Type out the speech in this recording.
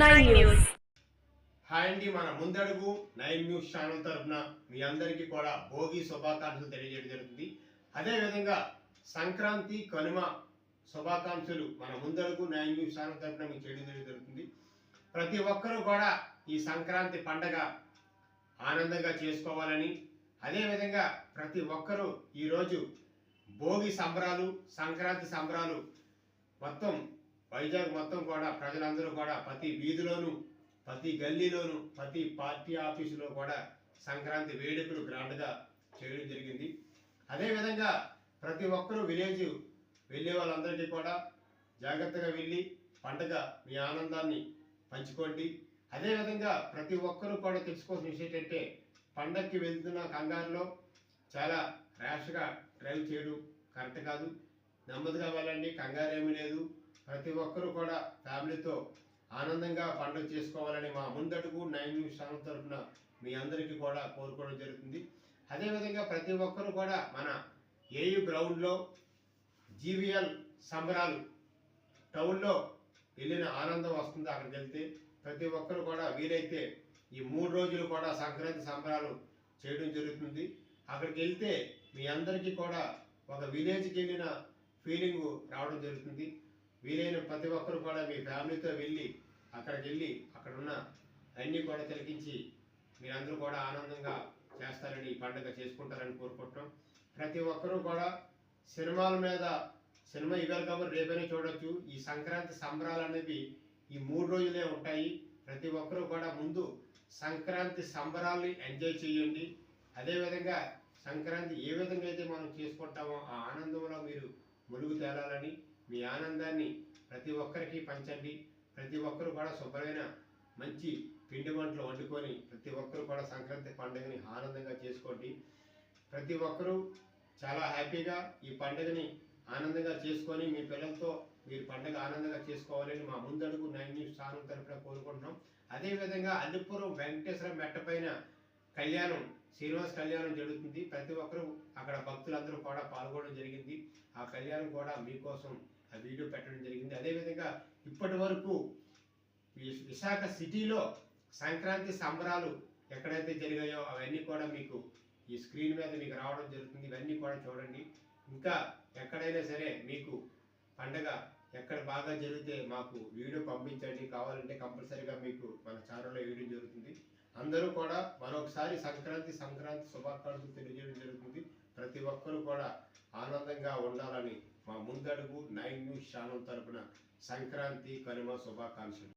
Nine news hi అండి మన ముందడుగు నైన్ న్యూస్ ఛానల్ తరఫున మీ అందరికీ కూడా భోగి శుభాకాంక్షలు తెలియజేయడం జరుగుతుంది. అదేవిధంగా సంక్రాంతి కనుమ శుభాకాంక్షలు మన ముందడుగు నైన్ న్యూస్ ఛానల్ తరఫున మీకు చేయడం జరుగుతుంది. ప్రతి ఒక్కరూ కూడా ఈ సంక్రాంతి పండగ ఆనందంగా చేసుకోవాలని అదేవిధంగా ప్రతి ఒక్కరూ ఈరోజు భోగి సంబరాలు సంక్రాంతి సంబరాలు మొత్తం వైజాగ్ మొత్తం కూడా ప్రజలందరూ కూడా ప్రతి వీధిలోనూ ప్రతి గల్లీలోనూ ప్రతి పార్టీ ఆఫీసులో కూడా సంక్రాంతి వేడుకలు గ్రాండ్గా చేయడం జరిగింది. అదేవిధంగా ప్రతి ఒక్కరూ విలేజ్ వెళ్ళే వాళ్ళందరికీ కూడా జాగ్రత్తగా వెళ్ళి పండగ మీ ఆనందాన్ని పంచుకోండి. అదేవిధంగా ప్రతి ఒక్కరూ కూడా తెలుసుకోవాల్సిన విషయం ఏంటంటే పండగకి వెళ్తున్న కంగారులో చాలా ర్యాష్గా డ్రైవ్ చేయడం కరెక్ట్ కాదు. నెమ్మదిగా వెళ్ళండి కంగారు ఏమీ లేదు. ప్రతి ఒక్కరూ కూడా ఫ్యామిలీతో ఆనందంగా పండుగ చేసుకోవాలని మా ముందడుగు నైన్ న్యూస్ ఛానల్ తరఫున మీ అందరికీ కూడా కోరుకోవడం జరుగుతుంది. అదేవిధంగా ప్రతి ఒక్కరూ కూడా మన ఏయు గ్రౌండ్లో జీవీఎల్ సంబరాలు టౌన్లో వెళ్ళిన ఆనందం వస్తుంది అక్కడికి వెళ్తే. ప్రతి ఒక్కరు కూడా వీలైతే ఈ మూడు రోజులు కూడా సంక్రాంతి సంబరాలు చేయడం జరుగుతుంది. అక్కడికి వెళ్తే మీ అందరికీ కూడా ఒక విలేజ్కి వెళ్ళిన ఫీలింగ్ రావడం జరుగుతుంది. వీలైన ప్రతి ఒక్కరు కూడా మీ ఫ్యామిలీతో వెళ్ళి అక్కడికి వెళ్ళి అక్కడున్న అన్ని అన్నీ కూడా తిలకించి మీరందరూ కూడా ఆనందంగా చేస్తారని ఈ పండుగ చేసుకుంటారని కోరుకుంటున్నాం. ప్రతి ఒక్కరూ కూడా సినిమాల మీద సినిమా ఇవాళ కాబట్టి రేపైనా చూడొచ్చు. ఈ సంక్రాంతి సంబరాలు అనేవి ఈ మూడు రోజులే ఉంటాయి. ప్రతి ఒక్కరూ కూడా ముందు సంక్రాంతి సంబరాల్ని ఎంజాయ్ చేయండి. అదేవిధంగా సంక్రాంతి ఏ విధంగా అయితే మనం చేసుకుంటామో ఆ ఆనందంలో మీరు ములుగు తేలాలని మీ ఆనందాన్ని ప్రతి ఒక్కరికి పంచండి. ప్రతి ఒక్కరు కూడా శుభ్రమైన మంచి పిండి వంటలు వండుకొని ప్రతి ఒక్కరు కూడా సంక్రాంతి పండుగని ఆనందంగా చేసుకోండి. ప్రతి ఒక్కరూ చాలా హ్యాపీగా ఈ పండుగని ఆనందంగా చేసుకొని మీ పిల్లలతో మీరు పండుగ ఆనందంగా చేసుకోవాలని మా ముందడుగు నైన్ న్యూస్ ఛానల్ తరఫున కోరుకుంటున్నాం. అదేవిధంగా అల్లిపురం వెంకటేశ్వర మెట్టపైన కళ్యాణం శ్రీనివాస్ కళ్యాణం జరుగుతుంది. ప్రతి ఒక్కరూ అక్కడ భక్తులందరూ కూడా పాల్గొనడం జరిగింది. ఆ కళ్యాణం కూడా మీకోసం ఆ వీడియో పెట్టడం జరిగింది. అదేవిధంగా ఇప్పటి వరకు విశాఖ సిటీలో సంక్రాంతి సంబరాలు ఎక్కడైతే జరిగాయో అవన్నీ కూడా మీకు ఈ స్క్రీన్ మీద మీకు రావడం జరుగుతుంది. ఇవన్నీ కూడా చూడండి. ఇంకా ఎక్కడైనా సరే మీకు పండగ ఎక్కడ బాగా జరిగితే మాకు వీడియో పంపించండి. కావాలంటే కంపల్సరీగా మీకు మన ఛానల్లో వీడియో జరుగుతుంది. అందరూ కూడా మరొకసారి సంక్రాంతి సంక్రాంతి శుభాకాంక్షలు తెలియజేయడం జరుగుతుంది. ప్రతి ఒక్కరూ కూడా ఆనందంగా ఉండాలని మా ముందడుగు నైన్ న్యూస్ ఛానల్ తరపున సంక్రాంతి కనుమ శుభాకాంక్షలు.